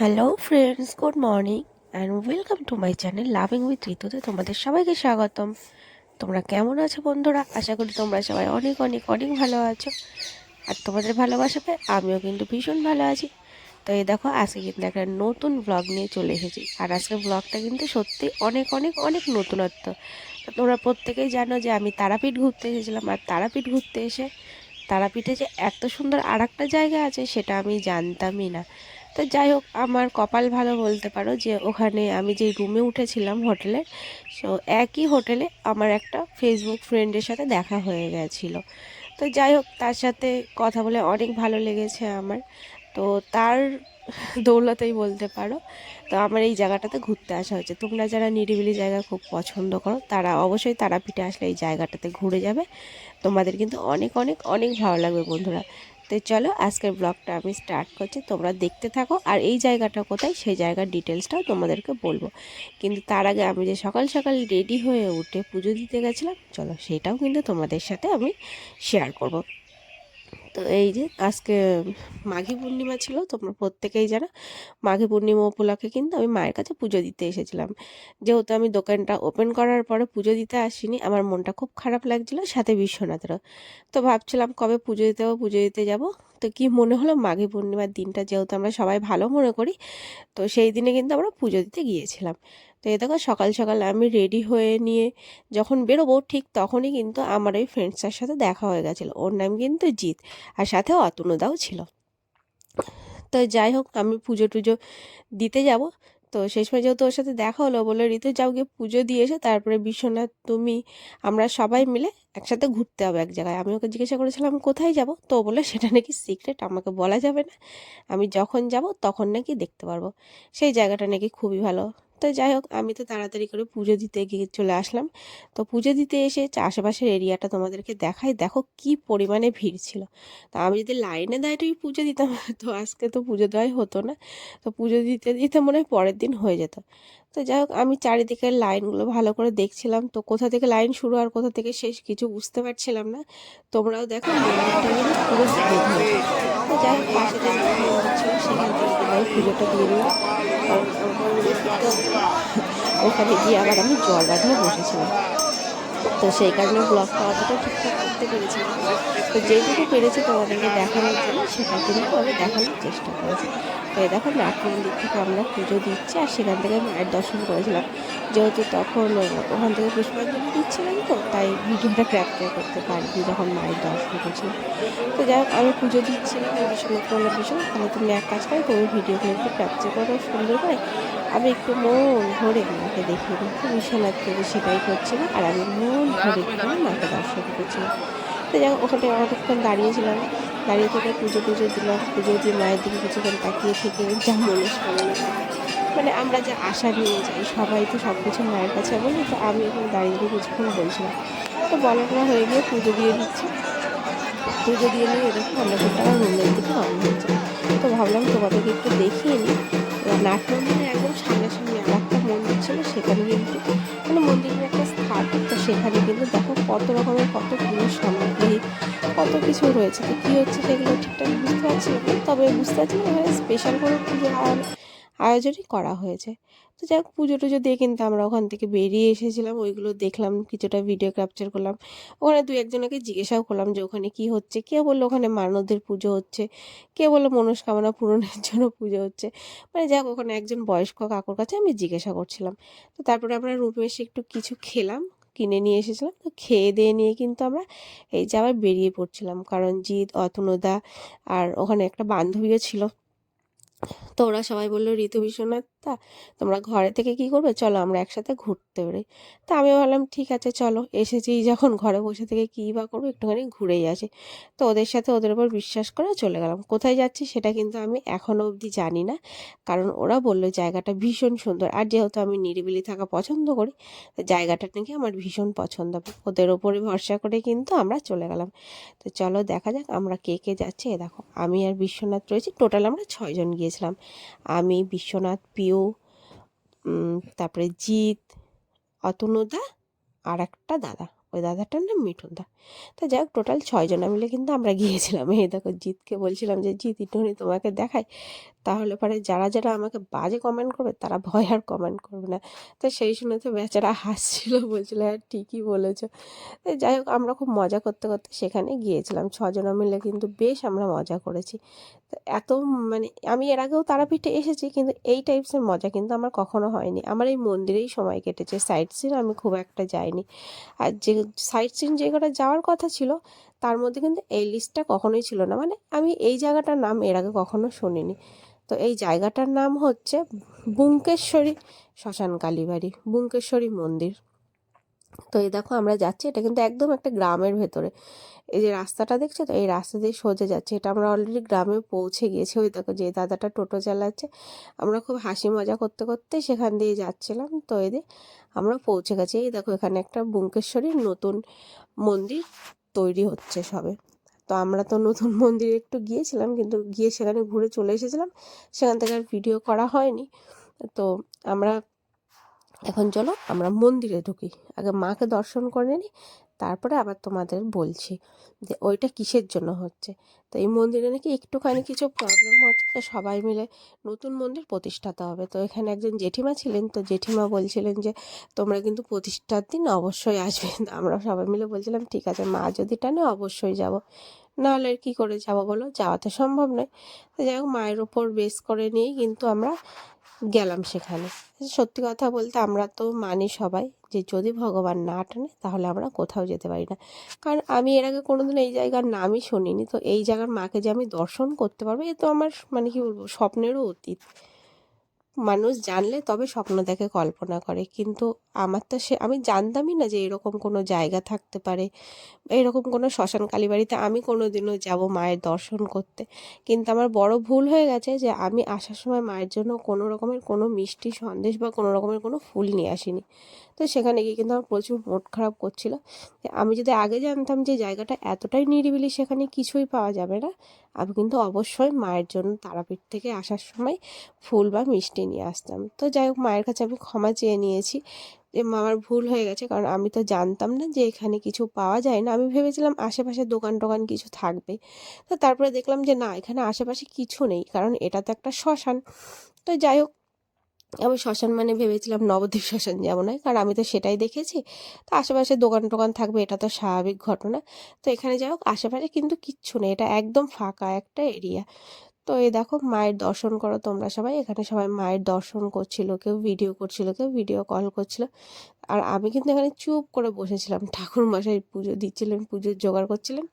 Hello friends good morning and welcome to my channel loving with ঋতুতে তোমাদের সবাইকে স্বাগতম। তোমরা কেমন আছো বন্ধুরা? আশা করি তোমরা সবাই অনেক অনেক অনেক ভালো আছো। আর তোমাদের ভালোবাসা আমিও কিন্তু ভীষণ ভালো আছি। তো এই দেখো, আজকে কিন্তু একটা নতুন ব্লগ নিয়ে চলে এসেছি। আর আজকের ব্লগটা কিন্তু সত্যি অনেক অনেক অনেক নতুনত্ব। তোমরা প্রত্যেকেই জানো যে আমি তারাপীঠ ঘুরতে এসেছিলাম। আর তারাপীঠ ঘুরতে এসে, তারাপীঠে যে এত সুন্দর আর জায়গা আছে, সেটা আমি জানতামই না। তো যাই হোক, আমার কপাল ভালো বলতে পারো যে ওখানে আমি যে রুমে উঠেছিলাম হোটেলে সো একই হোটেলে আমার একটা ফেসবুক ফ্রেন্ডের সাথে দেখা হয়ে গেছিল। তো যাই হোক, তার সাথে কথা বলে অনেক ভালো লেগেছে আমার। তো তার দৌলতেই বলতে পারো, তো আমার এই জায়গাটাতে ঘুরতে আসা হয়েছে। তোমরা যারা নিরিবিলি জায়গা খুব পছন্দ করো, তারা অবশ্যই তারাপীঠে আসলে এই জায়গাটাতে ঘুরে যাবে। তোমাদের কিন্তু অনেক অনেক অনেক ভালো লাগবে বন্ধুরা। তো চলো আজকের ব্লগটা আমি স্টার্ট করছি। তোমরা দেখতে থাকো আর এই জায়গাটা কোথায় সেই জায়গার ডিটেলসটাও তোমাদেরকে বলব। কিন্তু তার আগে আমি যে সকাল সকাল রেডি হয়ে উঠে পুজো দিতে গেছিলাম, চলো সেটাও কিন্তু তোমাদের সাথে আমি শেয়ার করব। তো এই যে আজকে মাঘী পূর্ণিমা ছিল, তোমরা প্রত্যেকেই জানো, মাঘী পূর্ণিমা উপলক্ষে কিন্তু আমি মায়ের কাছে পুজো দিতে এসেছিলাম। যেহেতু আমি দোকানটা ওপেন করার পরে পুজো দিতে আসিনি, আমার মনটা খুব খারাপ লাগছিল, সাথে বিশ্বনাথেরও। তো ভাবছিলাম কবে পুজো দিতে যাব পুজো দিতে যাব। তো কি মনে হলো, মাঘী পূর্ণিমার দিনটা যেহেতু আমরা সবাই ভালো মনে করি, তো সেই দিনে কিন্তু আমরা পুজো দিতে গিয়েছিলাম। তো এ দেখো সকাল সকাল আমি রেডি হয়ে নিয়ে যখন বেরোবো ঠিক তখনই কিন্তু আমার ওই ফ্রেন্ডসটার সাথে দেখা হয়ে গেছিল। ওর নাম কিন্তু জিৎ আর সাথে অতনুদাও ছিল। তো যাই হোক আমি পুজো টুজো দিতে যাব। তো সেই সময় যেহেতু ওর সাথে দেখা হলো বলে ঋতু যাও গিয়ে পুজো দিয়ে এসে, তারপরে বিশ্বনাথ, তুমি, আমরা সবাই মিলে একসাথে ঘুরতে হবে এক জায়গায়। আমি ওকে জিজ্ঞাসা করেছিলাম, কোথায় যাব? তো বলে সেটা নাকি সিক্রেট আমাকে বলা যাবে না। আমি যখন যাব তখন নাকি দেখতে পারব। সেই জায়গাটা নাকি খুবই ভালো। তো যাই হোক, আমি তো তাড়াতাড়ি করে পুজো দিতে গিয়ে চলে আসলাম। তো পুজো দিতে এসে আশেপাশের এরিয়াটা তোমাদেরকে দেখাই। দেখো কি পরিমাণে ভিড় ছিল। তো আমি যদি লাইনে দাঁড়িয়ে পুজো দিতাম, তো আজকে তো পুজো দেওয়াই হতো না। তো পুজো দিতে দিতে মনে হয় পরের দিন হয়ে যেত। তো যাই হোক, আমি চারিদিকের লাইনগুলো ভালো করে দেখছিলাম। তো কোথা থেকে লাইন শুরু আর কোথা থেকে শেষ কিছু বুঝতে পারছিলাম না। তোমরাও দেখো তো যাই হোক, পাশে যে পুজোটা দিয়ে কারণ ওখানে গিয়ে আবার আমি জল বাঁধিয়ে বসেছিলাম। তো সেই কারণে ব্লগটা অতটা ঠিকঠাক করতে পেরেছি তো যেটুকু পেরেছি তোমাদেরকে দেখানোর জন্য, সেটা কিন্তু আমি দেখানোর চেষ্টা করেছি। তো এই দেখো, নাট দিক থেকে আমরা পুজো দিচ্ছি আর সেখান থেকে মায়ের দর্শন করেছিলাম। যেহেতু তখন ওখান থেকে পুষ্পাঞ্জলি দিচ্ছিলাম তো, তাই ভিডিওটা ক্যাপচার করতে পারিনি যখন মায়ের দর্শন করছিলাম। তো যাই হোক, আমি পুজো দিচ্ছিলাম বিশ্বনাথ কল্যাণ ভীষণ। তাহলে তুমি এক কাজ করো, তুমি ভিডিওগুলো একটু ক্যাপচার করো, সুন্দর করে। আমি একটু মন ভরে মাকে দেখিয়ে দিচ্ছি বিশ্বনাথ থেকে সেটাই করছিল আর আমি মন করে মাকে দর্শন করছিলাম তো যাই ওখানে অনেকক্ষণ দাঁড়িয়েছিলাম। দাঁড়িয়ে থেকে পুজো টুজো দিলাম। পুজো দিয়ে মায়ের দিকে কিছুক্ষণ তাকিয়ে থেকে যা মনস্কামনা মানে আমরা যে আশা নিয়ে যাই, সবাই তো সব কিছু মায়ের কাছে বলি, তো আমি এখন দাঁড়িয়ে দিয়ে কিছুক্ষণ বলছিলাম। তো বলাটা হয়ে গিয়ে পুজো দিয়ে দিচ্ছি। পুজো দিয়ে নিয়ে এরকম আমরা কিন্তু আমার রুমের দিকে রওনা হয়েছে তো ভাবলাম তোমাদেরকে একটু দেখিয়ে নিই। নাট মন্দিরের একদম সামনাসামনি আর একটা মন্দির ছিল, সেখানে কিন্তু কত রকমের, কত পুরো সামগ্রী, কত কিছু রয়েছে। তো কী হচ্ছে সেগুলো ঠিকঠাক বুঝতে পারছি না, তবে বুঝতে পারছি না এখানে স্পেশাল কোনো পুজো আয়োজনই করা হয়েছে। তো যাই হোক, পুজো টুজো দিয়ে কিন্তু আমরা ওখান থেকে বেরিয়ে এসেছিলাম, ওইগুলো দেখলাম, কিছুটা ভিডিও ক্যাপচার করলাম। ওখানে দু একজনকে জিজ্ঞাসাও করলাম যে ওখানে কি হচ্ছে কে বলল ওখানে মানবদের পুজো হচ্ছে কে বলল মনস্কামনা পূরণের জন্য পুজো হচ্ছে। মানে যাক ওখানে একজন বয়স্ক কাকুর কাছে আমি জিজ্ঞাসা করছিলাম। তো তারপরে আমরা রুমে এসে একটু কিছু খেলাম কিনে নিয়ে এসেছিলাম। তো খেয়ে দিয়ে নিয়ে কিন্তু আমরা এই যে আবার বেরিয়ে পড়ছিলাম। কারণ জিৎ, অতনুদা আর ওখানে একটা বান্ধবীও ছিল। তো ওরা সবাই বলল ঋতু তা তোমরা ঘরে থেকে কি করবে? চলো আমরা একসাথে ঘুরতে বেরোই। তা আমি ভাবলাম, ঠিক আছে, চলো। এসেছি যখন ঘরে বসে থেকে কী বা করব, একটুখানি ঘুরেই আসি। তো ওদের সাথে ওদের উপর বিশ্বাস করে চলে গেলাম। কোথায় যাচ্ছি সেটা কিন্তু আমি এখনও অবধি জানি না, কারণ ওরা বলল জায়গাটা ভীষণ সুন্দর। আর যেহেতু আমি নিরিবিলি থাকা পছন্দ করি জায়গাটা নাকি আমার ভীষণ পছন্দ। ওদের ওপরে ভরসা করে কিন্তু আমরা চলে গেলাম। তো চলো দেখা যাক আমরা কে কে যাচ্ছি। এ দেখো, আমি আর বিশ্বনাথ রয়েছি। টোটাল আমরা ছয়জন গিয়েছিলাম। আমি বিশ্বনাথ পিও তারপরে জিৎ অতনুদা আর একটা দাদা। ওই দাদাটার নাম মিঠুন দা। তো যাই হোক টোটাল ছয়জনা মিলে কিন্তু আমরা গিয়েছিলাম। এই দেখো, জিতকে বলছিলাম যে জিত ইটুনি তোমাকে দেখাই। তাহলে পরে যারা যারা আমাকে বাজে কমেন্ট করবে, তারা ভয় আর কমেন্ট করবে না। তো সেই শুনে তো বেচারা হাসছিল, বলছিল হ্যাঁ ঠিকই বলেছ। তো যাই হোক, আমরা খুব মজা করতে করতে সেখানে গিয়েছিলাম। ছজনা মিলে কিন্তু বেশ আমরা মজা করেছি। তো এত মানে আমি এর আগেও তারাপীঠে এসেছি, কিন্তু এই টাইপসের মজা কিন্তু আমার কখনো হয়নি। আমার এই মন্দিরেই সময় কেটেছে। সাইট সিন আমি খুব একটা যাইনি। আর যে সাইট সিন যে যাওয়ার কথা ছিল, তার মধ্যে কিন্তু এই লিস্টটা কখনোই ছিল না। মানে আমি এই জায়গাটার নাম এর আগে কখনো শুনিনি। তো এই জায়গাটার নাম হচ্ছে বুঙ্কেশ্বরী শ্মশান কালীবাড়ি, বুঙ্কেশ্বরী মন্দির। তো এই দেখো আমরা যাচ্ছি, এটা কিন্তু একদম একটা গ্রামের ভেতরে। এই যে রাস্তাটা দেখছ তো, এই রাস্তা দিয়ে সোজা যাচ্ছে। এটা আমরা অলরেডি গ্রামে পৌঁছে গিয়েছি ওই দেখো যে দাদাটা টোটো চালাচ্ছে। আমরা খুব হাসি মজা করতে করতে সেখান দিয়ে যাচ্ছিলাম। তো এই দিয়ে আমরা পৌঁছে গেছি। এই দেখো এখানে একটা বুঙ্কেশ্বরীর নতুন মন্দির তৈরি হচ্ছে সবে। তো আমরা তো নতুন মন্দিরে একটু গিয়েছিলাম, কিন্তু গিয়ে সেখানে ঘুরে চলে এসেছিলাম। সেখান থেকে আর ভিডিও করা হয়নি। তো আমরা এখন চলো আমরা মন্দিরে ঢুকি। আগে মাকে দর্শন করে নিই তারপরে আবার তোমাদের বলছি যে ওইটা কিসের জন্য হচ্ছে। তো এই মন্দিরে নাকি একটুখানি কিছু প্রবলেম হচ্ছে, তো সবাই মিলে নতুন মন্দির প্রতিষ্ঠাতে হবে। তো এখানে একজন জেঠিমা ছিলেন, তো জেঠিমা বলছিলেন যে, তোমরা কিন্তু প্রতিষ্ঠার দিন অবশ্যই আসবে। আমরা সবাই মিলে বলছিলাম, ঠিক আছে, মা যদি টানে অবশ্যই যাব। নাহলে আর কী করে যাব বলো? যাওয়া তো সম্ভব নয়। তো যাই হোক, মায়ের ওপর বেস করে নিয়েই কিন্তু আমরা গেলাম সেখানে। সত্যি কথা বলতে আমরা তো মানি সবাই যে যদি ভগবান না টানে তাহলে আমরা কোথাও যেতে পারি না। কারণ আমি এর আগে কোনোদিন এই জায়গার নামই শুনিনি। তো এই জায়গার মাকে যে আমি দর্শন করতে পারব এ তো আমার মানে কি বলব, স্বপ্নেরও অতীত। মানুষ জানলে তবে স্বপ্ন দেখে কল্পনা করে। কিন্তু আমার তো সে, আমি জানতামই না যে এরকম কোনো জায়গা থাকতে পারে। এরকম কোনো শ্মশান কালী বাড়িতে আমি কোনো দিনও যাব মায়ের দর্শন করতে। কিন্তু আমার বড় ভুল হয়ে গেছে যে আমি আসার সময় মায়ের জন্য কোনো রকমের কোনো মিষ্টি সন্দেশ বা কোনো রকমের কোনো ফুল নিয়ে আসিনি। তো সেখানে গিয়ে কিন্তু আমার প্রচুর মন খারাপ করছিল। আমি যদি আগে জানতাম যে জায়গাটা এতটাই নিরিবিলি সেখানে কিছুই পাওয়া যাবে না, আমি কিন্তু অবশ্যই মায়ের জন্য তারাপীঠ থেকে আসার সময় ফুল বা মিষ্টি নিয়ে আসতাম। তো যাই হোক, মায়ের কাছে আমি ক্ষমা চেয়ে নিয়েছি যে আমার ভুল হয়ে গেছে, কারণ আমি তো জানতাম না যে এখানে কিছু পাওয়া যায় না। আমি ভেবেছিলাম আশেপাশে দোকান টোকান কিছু থাকবে। তো তারপরে দেখলাম যে না, এখানে আশেপাশে কিছু নেই, কারণ এটা তো একটা শ্মশান। তো যাই হোক আমি শ্মশান মানে ভেবেছিলাম নবদ্বীপ শ্মশান যাব না, কারণ আমি তো সেটাই দেখেছি। তো আশেপাশে দোকান টোকান থাকবে, এটা তো স্বাভাবিক ঘটনা। তো এখানে যাই হোক, আশেপাশে কিন্তু কিচ্ছু নেই, এটা একদম ফাঁকা একটা এরিয়া। তো এই দেখো, মায়ের দর্শন করো তোমরা সবাই। এখানে সবাই মায়ের দর্শন করছিল, কেউ ভিডিও করছিল, কেউ ভিডিও কল করছিল। আর আমি কিন্তু এখানে চুপ করে বসেছিলাম, ঠাকুর মশাই পুজো দিচ্ছিলেন, পুজোর জোগাড় করছিলেন।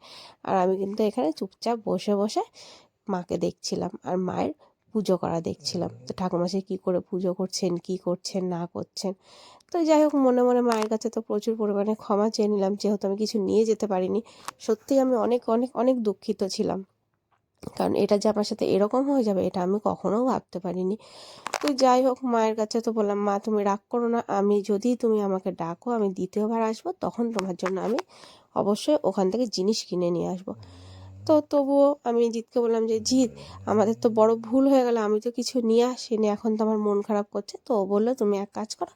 আর আমি কিন্তু এখানে চুপচাপ বসে বসে মাকে দেখছিলাম। আর মায়ের পুজো করা দেখছিলাম। তো ঠাকুরমশাই কী করে পুজো করছেন, কি করছেন, না করছেন? তো যাই হোক, মনে মনে মায়ের কাছে তো প্রচুর পরিমাণে ক্ষমা চেয়ে নিলাম, যেহেতু আমি কিছু নিয়ে যেতে পারিনি। সত্যিই আমি অনেক অনেক অনেক দুঃখিত ছিলাম। কারণ এটা যে আমার সাথে এরকম হয়ে যাবে, এটা আমি কখনোও ভাবতে পারিনি। তো যাই হোক, মায়ের কাছে তো বললাম, মা, তুমি রাগ করো না। আমি যদি তুমি আমাকে ডাকো, আমি দ্বিতীয়বার আসব, তখন তোমার জন্য আমি অবশ্যই ওখান থেকে জিনিস কিনে নিয়ে আসব। তো তবুও আমি জিতকে বললাম যে জিৎ আমাদের তো বড় ভুল হয়ে গেল, আমি তো কিছু নিয়ে আসিনি, এখন তো আমার মন খারাপ করছে। তো বলল, তুমি এক কাজ করো,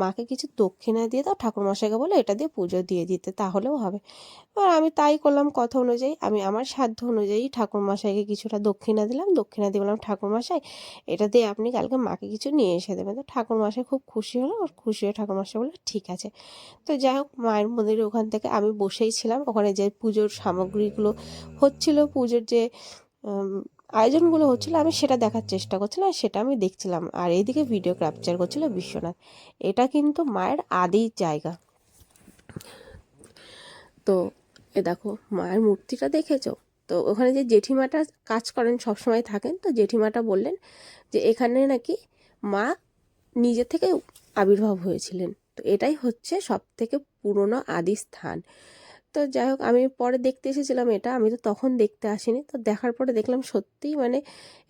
মাকে কিছু দক্ষিণা দিয়ে দাও, ঠাকুরমশাইকে বলে এটা দিয়ে পুজো দিয়ে দিতে, তাহলেও হবে। এবার আমি তাই করলাম কথা অনুযায়ী, আমি আমার সাধ্য অনুযায়ী ঠাকুরমশাইকে কিছুটা দক্ষিণা দিলাম, দক্ষিণা দিয়ে বললাম, ঠাকুরমশাই, এটা দিয়ে আপনি কালকে মাকে কিছু নিয়ে এসে দেবেন। তো ঠাকুরমশাই খুব খুশি হলো, আর খুশি হয়ে ঠাকুরমশাই বলল, ঠিক আছে। তো যাই হোক, মায়ের মন্দিরে ওখান থেকে আমি বসেই ছিলাম, ওখানে যে পুজোর সামগ্রীগুলো হচ্ছিল, পুজোর যে আয়োজনগুলো হচ্ছিল, আমি সেটা দেখার চেষ্টা করছিলাম আর সেটা আমি দেখছিলাম। আর এইদিকে ভিডিও ক্যাপচার করছিল বিশ্বনাথ। এটা কিন্তু মায়ের আদি জায়গা। তো, এ দেখো, মায়ের মূর্তিটা দেখেছ? তো ওখানে যে জেঠিমাটা কাজ করেন, সবসময় থাকেন, তো জেঠিমাটা বললেন যে, এখানে নাকি মা নিজে থেকে আবির্ভাব হয়েছিলেন। তো এটাই হচ্ছে সব থেকে পুরনো আদি স্থান। তো যাই হোক, আমি পরে দেখতে এসেছিলাম এটা, আমি তো তখন দেখতে আসিনি। তো দেখার পরে দেখলাম সত্যিই মানে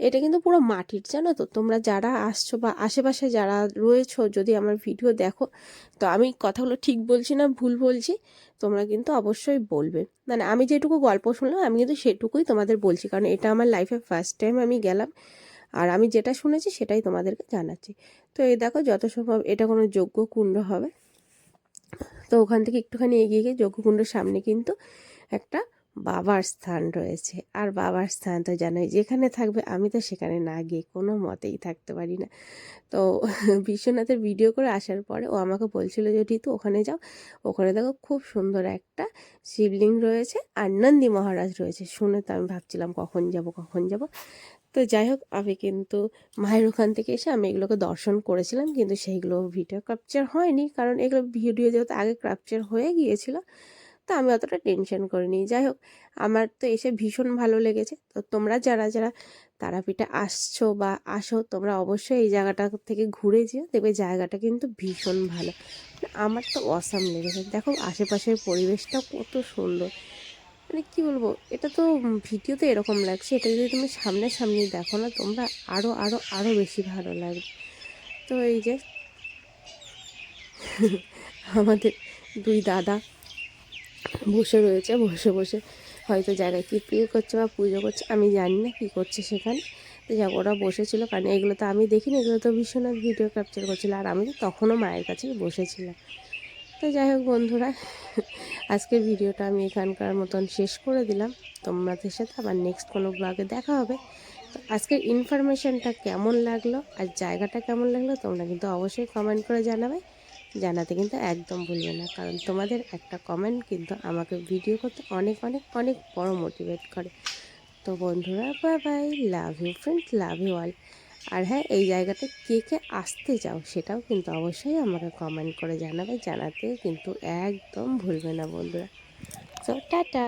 এটা কিন্তু পুরো মাটির, জানো তো? তোমরা যারা আসছো বা আশেপাশে যারা রয়েছো, যদি আমার ভিডিও দেখো, তো আমি কথাগুলো ঠিক বলছি না, ভুল বলছি, তোমরা কিন্তু অবশ্যই বলবে। মানে আমি যেটুকু গল্প শুনলাম, আমি কিন্তু সেটুকুই তোমাদের বলছি, কারণ এটা আমার লাইফে ফার্স্ট টাইম আমি গেলাম, আর আমি যেটা শুনেছি সেটাই তোমাদেরকে জানাচ্ছি। তো এই দেখো, যত সম্ভব এটা কোনো যোগ্য কুণ্ড হবে। তো ওখান থেকে একটুখানি এগিয়ে গিয়ে যজ্ঞকুণ্ডের সামনে কিন্তু একটা বাবার স্থান রয়েছে। আর বাবার স্থান তো জানোই, যেখানে থাকবে আমি তো সেখানে না গিয়ে কোনো মতেই থাকতে পারি না। তো বিশ্বনাথের ভিডিও করে আসার পরে ও আমাকে বলছিল যে ঋতু ওখানে যাও। ওখানে দেখো খুব সুন্দর একটা শিবলিঙ্গ রয়েছে আর নন্দী মহারাজ রয়েছে। শুনে তো আমি ভাবছিলাম কখন যাব কখন যাব। তো যাই হোক আমি কিন্তু মায়ের ওখান থেকে এসে আমি এগুলোকে দর্শন করেছিলাম, কিন্তু সেইগুলো ভিডিও ক্যাপচার হয়নি। কারণ এগুলো ভিডিও যেহেতু আগে ক্যাপচার হয়ে গিয়েছিল, তো আমি অতটা টেনশন করিনি। যাই হোক আমার তো এসে ভীষণ ভালো লেগেছে। তো তোমরা যারা যারা তারাপীঠে আসছো বা আসো, তোমরা অবশ্যই এই জায়গাটা থেকে ঘুরে যেও। দেখবে জায়গাটা কিন্তু ভীষণ ভালো। মানে আমার তো অসাম লেগেছে। দেখো, আশেপাশের পরিবেশটা কত সুন্দর। মানে কী বলব, এটা তো ভিডিওতে এরকম লাগছে, এটা যদি তুমি সামনে সামনে দেখো না, তোমরা আরও আরও আরও বেশি ভালো লাগবে। তো এই যে, আমাদের দুই দাদা বসে রয়েছে, বসে বসে হয়তো জায়গায় কী প্রিয় করছে বা পুজো করছে, আমি জানি না কী করছে সেখানে। তো যাক, ওরা বসেছিল, কারণ এগুলো তো আমি দেখিনি, এগুলো তো বিশ্বনাথ ভিডিও ক্যাপচার করছিল, আর আমি তো তখনও মায়ের কাছে বসেছিলাম। তো যাই হোক বন্ধুরা, আজকের ভিডিওটা আমি এখানকার মতন শেষ করে দিলাম। তোমাদের সাথে আবার নেক্সট কোনো ব্লগে দেখা হবে। তো আজকের ইনফরমেশনটা কেমন লাগল আর জায়গাটা কেমন লাগল তোমরা কিন্তু অবশ্যই কমেন্ট করে জানাবে। জানাতে কিন্তু একদম ভুলবে না, কারণ তোমাদের একটা কমেন্ট কিন্তু আমাকে ভিডিও করতে অনেক অনেক অনেক বড় মোটিভেট করে। তো বন্ধুরা bye bye love you friends love you all আর হ্যাঁ এই জায়গাতে কে কে আসতে চাও সেটাও কিন্তু অবশ্যই আমাকে কমেন্ট করে জানাবে জানাতে কিন্তু একদম ভুলবে না বন্ধুরা। তো টাটা।